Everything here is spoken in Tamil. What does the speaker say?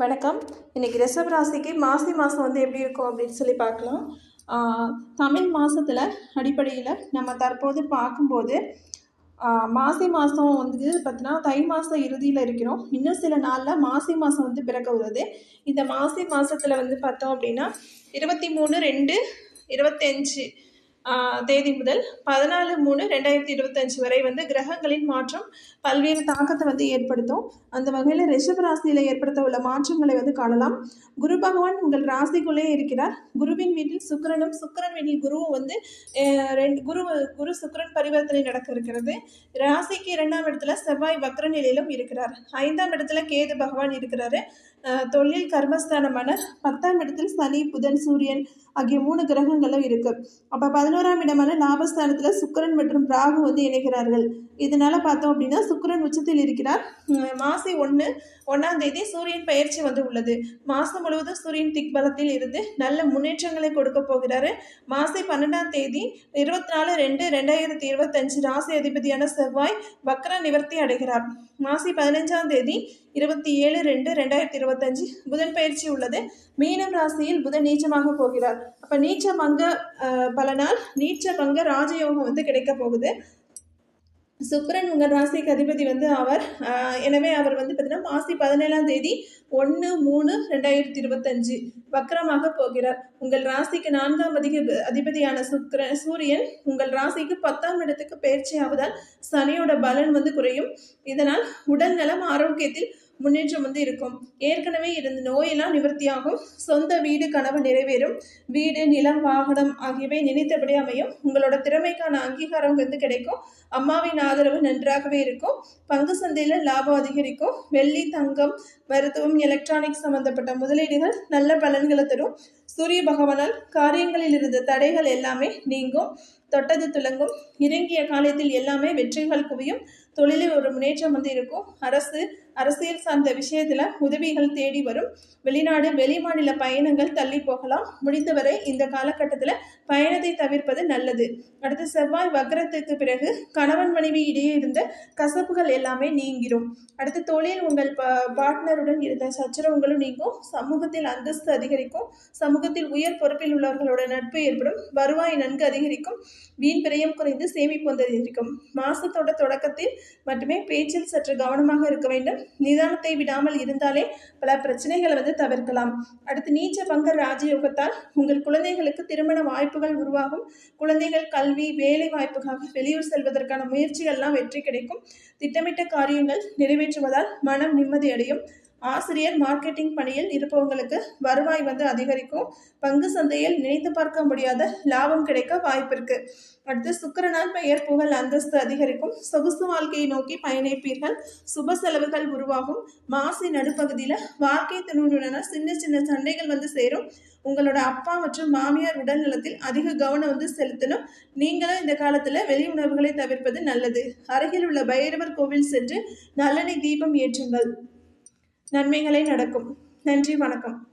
வணக்கம். இன்றைக்கி ரிஷப ராசிக்கு மாசி மாதம் வந்து எப்படி இருக்கும் அப்படின்னு சொல்லி பார்க்கலாம். தமிழ் மாதத்தில் அடிப்படையில் நம்ம தற்போது பார்க்கும்போது மாசி மாதம் வந்து பார்த்தீங்கன்னா தை மாதம் இறுதியில் இருக்கிறோம். இன்னும் சில நாளில் மாசி மாதம் வந்து பிறக்க உள்ளது. இந்த மாசி மாதத்தில் வந்து பார்த்தோம் அப்படின்னா இருபத்தி மூணு ரெண்டு இருபத்தஞ்சு தேதி முதல் பதினாலு மூணு ரெண்டாயிரத்தி இருபத்தஞ்சு வரை வந்து கிரகங்களின் மாற்றம் பல்வேறு தாக்கத்தை வந்து ஏற்படுத்தும். அந்த வகையில் ரிஷப ராசியில் ஏற்படுத்த உள்ள மாற்றங்களை வந்து காணலாம். குரு பகவான் உங்கள் ராசிக்குள்ளே இருக்கிறார். குருவின் வீட்டில் சுக்கரனும் சுக்கிரன் வீட்டில் குருவும் வந்து ரெண்டு குரு குரு சுக்கரன் பரிவர்த்தனை நடக்க இருக்கிறது. ராசிக்கு இரண்டாம் இடத்துல செவ்வாய் வக்ர நிலையிலும் இருக்கிறார். ஐந்தாம் இடத்துல கேது பகவான் இருக்கிறாரு. தொழில் கர்மஸ்தானமான பத்தாம் இடத்தில் சனி புதன் சூரியன் ஆகிய மூணு கிரகங்களும் இருக்கு. அப்போ பதினோராம் இடமான லாபஸ்தானத்தில் சுக்கிரன் மற்றும் ராகு வந்து இணைகிறார்கள். இதனால் பார்த்தோம் அப்படின்னா சுக்கரன் உச்சத்தில் இருக்கிறார். மாசி ஒன்று ஒன்றாம் தேதி சூரியன் பயிற்சி வந்து உள்ளது. மாதம் முழுவதும் சூரியன் திக்பலத்தில் இருந்து நல்ல முன்னேற்றங்களை கொடுக்க போகிறாரு. மாசி பன்னெண்டாம் தேதி இருபத்தி நாலு ரெண்டு ரெண்டாயிரத்தி இருபத்தஞ்சு ராசி அதிபதியான செவ்வாய் வக்கர நிவர்த்தி அடைகிறார். மாசி பதினஞ்சாம் தேதி இருபத்தி ஏழு ரெண்டு ரெண்டாயிரத்தி இருபத்தஞ்சு புதன் பயிற்சி உள்ளது. மீனம் ராசியில் புதன் நீச்சமாக போகிறார். அப்போ நீச்ச பங்க பலனால் நீச்ச பங்க ராஜயோகம் வந்து கிடைக்க போகுது. சுக்கிரன் உங்கள் ராசிக்கு அதிபதி வந்து அவர். எனவே அவர் வந்து பார்த்தீங்கன்னா மாசி பதினேழாம் தேதி ஒன்று மூணு ரெண்டாயிரத்தி இருபத்தஞ்சு வக்கரமாக போகிறார். உங்கள் ராசிக்கு நான்காம் அதிக அதிபதியான சுக்கிர சூரியன் உங்கள் ராசிக்கு பத்தாம் இடத்துக்கு பயிற்சி ஆவதால் சனியோட பலன் வந்து குறையும். இதனால் உடல் நலம் ஆரோக்கியத்தில் முன்னேற்றம் வந்து இருக்கும். ஏற்கனவே இருந்த நோயெல்லாம் நிவர்த்தியாகும். சொந்த வீடு கனவு நிறைவேறும். வீடு நிலம் வாகனம் ஆகியவை நினைத்தபடி அமையும். உங்களோட திறமைக்கான அங்கீகாரம் வந்து கிடைக்கும். அம்மாவின் ஆதரவு நன்றாகவே இருக்கும். பங்கு சந்தையில் லாபம் அதிகரிக்கும். வெள்ளி தங்கம் மருத்துவம் எலக்ட்ரானிக்ஸ் சம்பந்தப்பட்ட முதலீடுகள் நல்ல பலன்களை தரும். சூரிய பகவானால் காரியங்களில் இருந்த தடைகள் எல்லாமே நீங்கும். தொட்டது துலங்கும். இறங்கிய காலத்தில் எல்லாமே வெற்றிகள் குவியும். தொழிலில் ஒரு முன்னேற்றம் வந்து இருக்கும். அரசு அரசியல் சார்ந்த விஷயத்தில் உதவிகள் தேடி வரும். வெளிநாடு வெளிமாநில பயணங்கள் தள்ளி போகலாம். முடிந்தவரை இந்த காலகட்டத்தில் பயணத்தை தவிர்ப்பது நல்லது. அடுத்து செவ்வாய் வக்ரத்துக்கு பிறகு கணவன் மனைவி இடையே இருந்த கசப்புகள் எல்லாமே நீங்கிரும். அடுத்து தொழில் உங்கள் பார்ட்னருடன் இருந்த சச்சரவுகளும் நீங்கும். சமூகத்தில் அந்தஸ்து அதிகரிக்கும். சமூகத்தில் உயர் பொறுப்பில் உள்ளவர்களோட நட்பு ஏற்படும். வருவாய் நன்கு அதிகரிக்கும். வீண் விரயம் குறைந்து சேமிப்பு வந்து இருக்கும். மாசத்தோட தொடக்கத்தில் மட்டுமே பேச்சில் சற்று கவனமாக இருக்க வேண்டும். நிதானத்தை விடாமல் இருந்தாலே பல பிரச்சனைகளை வந்து தவிர்க்கலாம். அடுத்து நீச்ச பங்க ராஜயோகத்தால் உங்கள் குழந்தைகளுக்கு திருமண வாய்ப்புகள் உருவாகும். குழந்தைகள் கல்வி வேலை வாய்ப்புக்காக வெளியூர் செல்வதற்கான முயற்சிகள்லாம் வெற்றி கிடைக்கும். திட்டமிட்ட காரியங்கள் நிறைவேற்றுவதால் மனம் நிம்மதியடையும் ஆசிரியர் மார்க்கெட்டிங் பணியில் இருப்பவங்களுக்கு வருவாய் வந்து அதிகரிக்கும். பங்கு சந்தையில் நினைத்து பார்க்க முடியாத லாபம் கிடைக்க வாய்ப்பிருக்கு. அடுத்து சுக்கரனால் பெயர் புகழ் அந்தஸ்து அதிகரிக்கும். சொகுசு வாழ்க்கையை நோக்கி பயணிப்பீர்கள். சுப செலவுகள் உருவாகும். மாசி நடுப்பகுதியில் வாழ்க்கை துணுடனான சின்ன சின்ன சண்டைகள் வந்து சேரும். உங்களோட அப்பா மற்றும் மாமியார் உடல் நலத்தில் அதிக கவனம் வந்து செலுத்தணும். நீங்களும் இந்த காலத்தில் வெளி உணர்வுகளை தவிர்ப்பது நல்லது. அருகில் உள்ள பைரவர் கோவில் சென்று நல்லெண்ணெய் தீபம் ஏற்றுங்கள். நன்மைகளே நடக்கும். நன்றி வணக்கம்.